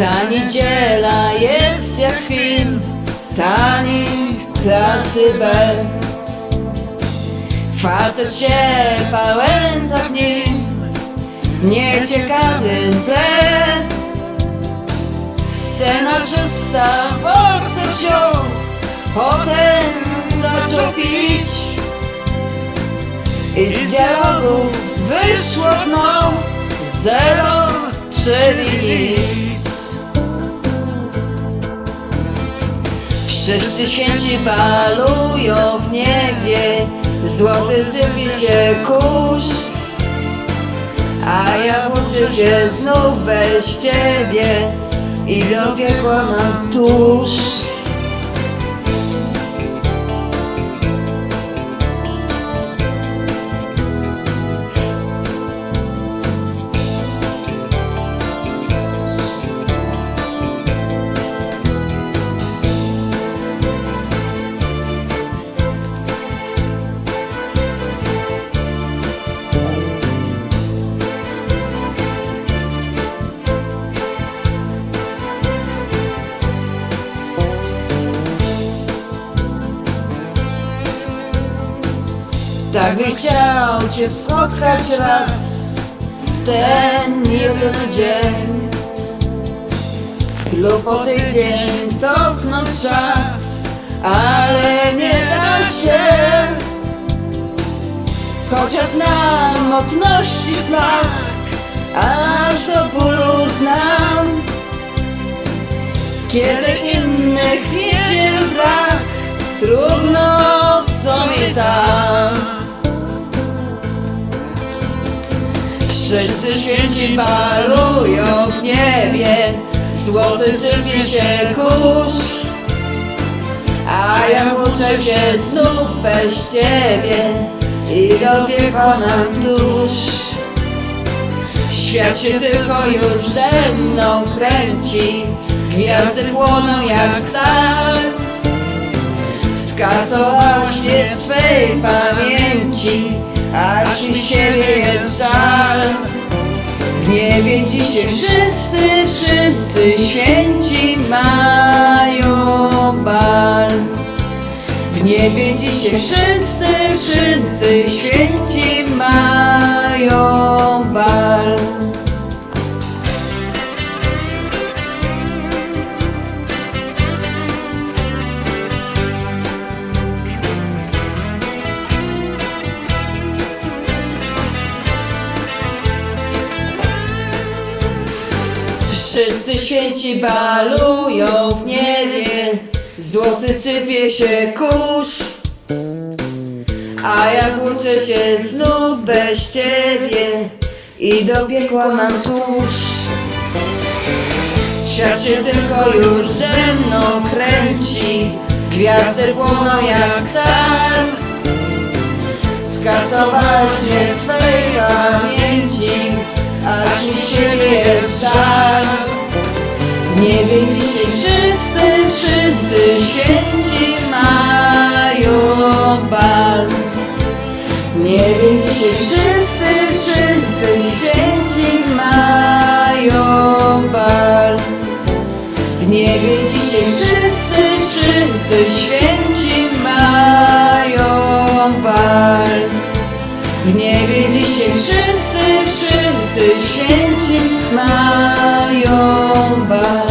Ta niedziela jest jak film Tani klasy B. Facet się pałęta w nim Nieciekawym tle Scenarzysta forsę wziął Potem zaczął pić. I z dialogów wyszło dno Zero, czyli nic Wszyscy święci balują w niebie. Złoty sypie się kurz A ja włóczę się znów bez ciebie I do piekła mam tuż Tak chciał Cię spotkać raz W ten jedyny dzień. Lub o tydzień cofnąć czas Ale nie da się. Chociaż znam mocności smak Aż do bólu znam. Kiedy innych wiedzie brak Trudno Wszyscy święci balują w niebie Złoty sypie się kurz. A ja włóczę się znów bez ciebie I do piekła nam dusz. Świat się tylko już ze mną kręci Gwiazdy płoną jak stal. Skasowałaś mnie swej pamięci Aż mi siebie jest żal. W niebie dzisiaj wszyscy, wszyscy święci mają bal. W niebie dzisiaj wszyscy, wszyscy święci mają Wszyscy święci balują w niebie. Złoty sypie się kurz. A ja włóczę się znów bez ciebie I do piekła mam tuż. Świat się tylko już ze mną kręci. Gwiazdy płoną jak stal. Skasowałaś mnie swej pamięci Aż mi siebie jest żal niebie dzisiaj wszyscy, wszyscy święci mają bal. Niebie dzisiaj wszyscy, wszyscy święci mają bal. W niebie dzisiaj wszyscy, wszyscy święci mają Ciebie dzisiaj wszyscy, wszyscy święci mają bać.